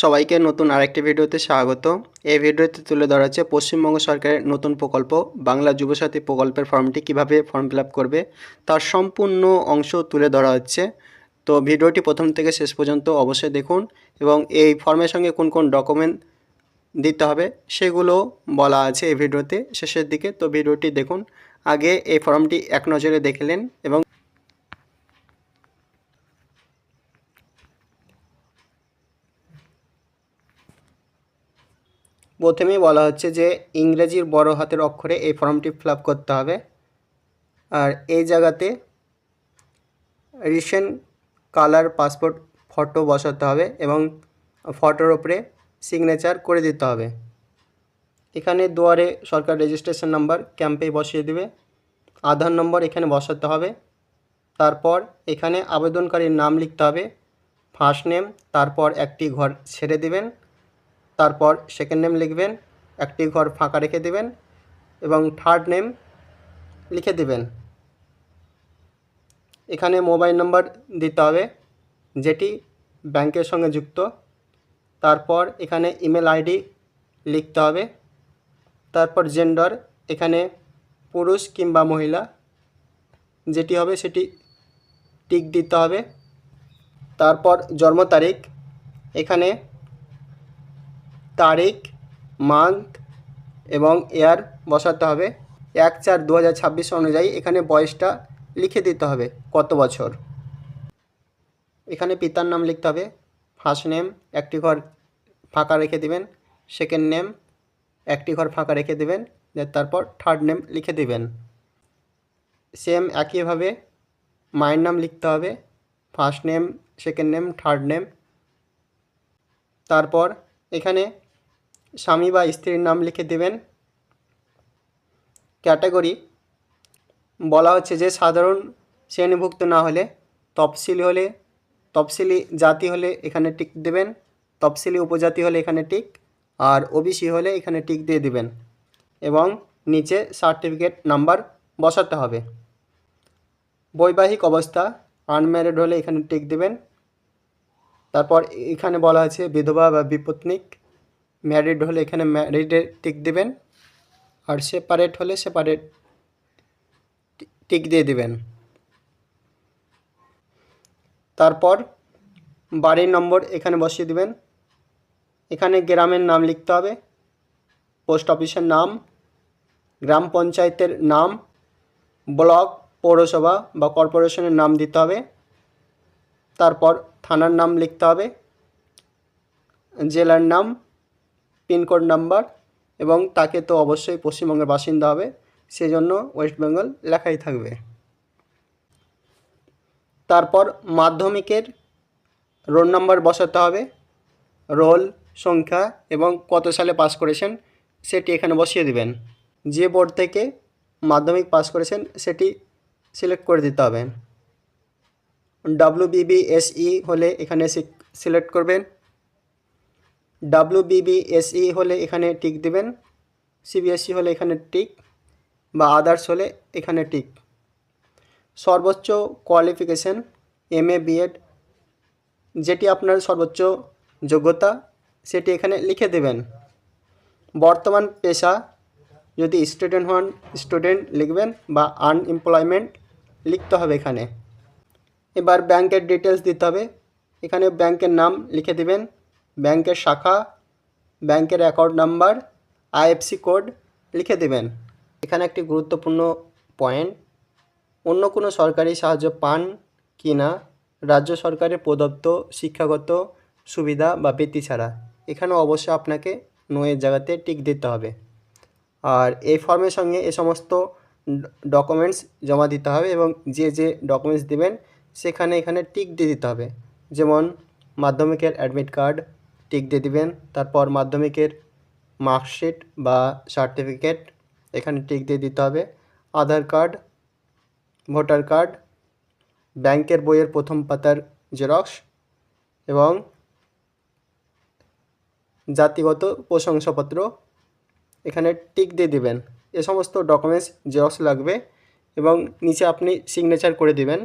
সবাইকে নতুন আরেকটি ভিডিওতে স্বাগত। এই ভিডিওতে তুলে ধরা হচ্ছে পশ্চিমবঙ্গ সরকারের নতুন প্রকল্প, বাংলা যুবসাথী প্রকল্পের ফর্মটি কীভাবে ফর্ম ফিল করবে তার সম্পূর্ণ অংশ তুলে ধরা হচ্ছে। তো ভিডিওটি প্রথম থেকে শেষ পর্যন্ত অবশ্যই দেখুন এবং এই ফর্মের সঙ্গে কোন কোন ডকুমেন্ট দিতে হবে সেগুলো বলা আছে এই ভিডিওতে শেষের দিকে। তো ভিডিওটি দেখুন। আগে এই ফর্মটি এক নজরে দেখলেন এবং প্রথমেই বলা হচ্ছে যে ইংরেজির বড় হাতের অক্ষরে এই ফর্মটি ফিল করতে হবে। আর এই জায়গাতে রিসেন্ট কালার পাসপোর্ট ফটো বসাতে হবে এবং ফটোর ওপরে সিগনেচার করে দিতে হবে। এখানে দুয়ারে সরকার রেজিস্ট্রেশন নাম্বার ক্যাম্পেই বসিয়ে দেবে। আধার নম্বর এখানে বসাতে হবে। তারপর এখানে আবেদনকারীর নাম লিখতে হবে, ফার্স্ট নেম, তারপর একটি ঘর ছেড়ে দিবেন। তারপর সেকেন্ড নেম লিখবেন, একটি ঘর ফাঁকা রেখে দেবেন এবং থার্ড নেম লিখে দেবেন। এখানে মোবাইল নম্বর দিতে হবে, যেটি ব্যাংকের সঙ্গে যুক্ত। তারপর এখানে ইমেল আইডি লিখতে হবে। তারপর জেন্ডার এখানে পুরুষ কিংবা মহিলা, যেটি হবে সেটি টিক দিতে হবে। তারপর জন্ম তারিখ, এখানে তারিখ মান্থ এবং এয়ার বসাতে হবে। এক চার দু হাজার ছাব্বিশ অনুযায়ী এখানে বয়সটা লিখে দিতে হবে, কত বছর। এখানে পিতার নাম লিখতে হবে ফার্স্ট নেম একটি ঘর ফাঁকা রেখে দিবেন সেকেন্ড নেম একটি ঘর ফাঁকা রেখে দেবেন তারপর থার্ড নেম লিখে দিবেন। সেম একইভাবে মায়ের নাম লিখতে হবে first name second name third name তারপর এখানে স্বামী বা স্ত্রীর নাম লিখে দেবেন। ক্যাটাগরি। বলা হচ্ছে যে সাধারণ শ্রেণীভুক্ত না হলে তফসিলি হলে, তফসিলি জাতি হলে এখানে টিক দেবেন, তফসিলি উপজাতি হলে এখানে টিক, আর ওবিসি হলে এখানে টিক দিয়ে দিবেন। এবং নিচে সার্টিফিকেট নাম্বার বসাতে হবে। বৈবাহিক অবস্থা, আনম্যারিড হলে এখানে টিক দেবেন। তারপর এখানে বলা আছে বিধবা বা বিপত্নিক। ম্যারিড হলে এখানে ম্যারিডে টিক দেবেন আর সেপারেট হলে সেপারেট টিক দিয়ে দিবেন। তারপর বাড়ির নম্বর এখানে বসিয়ে দিবেন। এখানে গ্রামের নাম লিখতে হবে, পোস্ট অফিসের নাম, গ্রাম পঞ্চায়েতের নাম, ব্লক, পৌরসভা বা কর্পোরেশনের নাম দিতে হবে। তারপর থানার নাম লিখতে হবে, জেলার নাম পিনকোড নাম্বার এবং তাকে তো অবশ্যই পশ্চিমবঙ্গের বাসিন্দা হবে, সেজন্য ওয়েস্ট বেঙ্গল লেখাই থাকবে। তারপর মাধ্যমিকের রোল নাম্বার বসাতে হবে, রোল সংখ্যা এবং কত সালে পাস করেছেন সেটি এখানে বসিয়ে দিবেন। যে বোর্ড থেকে মাধ্যমিক পাস করেছেন সেটি সিলেক্ট করে দিতে হবে। ডাব্লু বিবিএসই হলে এখানে সিলেক্ট করবেন। ডাব্লু বিবিএসই হলে এখানে টিক দিবেন সিবিএসই হলে এখানে টিক বা আদার্স হলে এখানে টিক সর্বোচ্চ কোয়ালিফিকেশন এম এ বিএড যেটি আপনার সর্বোচ্চ যোগ্যতা, সেটি এখানে লিখে দেবেন। বর্তমান পেশা, যদি স্টুডেন্ট হন স্টুডেন্ট লিখবেন বা আনএমপ্লয়মেন্ট লিখতে হবে এখানে। এবার ব্যাংকের ডিটেলস দিতে হবে। এখানে ব্যাংকের নাম লিখে দেবেন। ব্যাংকের শাখা, ব্যাংকের অ্যাকাউন্ট নাম্বার আইএফসি কোড লিখে দেবেন। এখানে একটি গুরুত্বপূর্ণ পয়েন্ট অন্য কোনো সরকারি সাহায্য পান কি না, রাজ্য সরকারের প্রদত্ত শিক্ষাগত সুবিধা বা বৃত্তি ছাড়া। এখানে অবশ্যই আপনাকে নোয়ের জায়গাতে টিক দিতে হবে। আর এই ফর্মের সঙ্গে এ সমস্ত ডকুমেন্টস জমা দিতে হবে এবং যে যে ডকুমেন্টস দেবেন, সেখানে এখানে টিক দিয়ে দিতে হবে। যেমন মাধ্যমিকের অ্যাডমিট কার্ড টিক দিয়ে দিবেন। তারপর মাধ্যমিকের মার্কশিট বা সার্টিফিকেট এখানে টিক দিয়ে দিতে হবে। আধার কার্ড, ভোটার কার্ড, ব্যাংকের বইয়ের প্রথম পাতার জেরক্স এবং জাতিগত প্রশংসাপত্র এখানে টিক দিয়ে দিবেন। এ সমস্ত ডকুমেন্টস জেরক্স লাগবে এবং নিচে আপনি সিগনেচার করে দিবেন।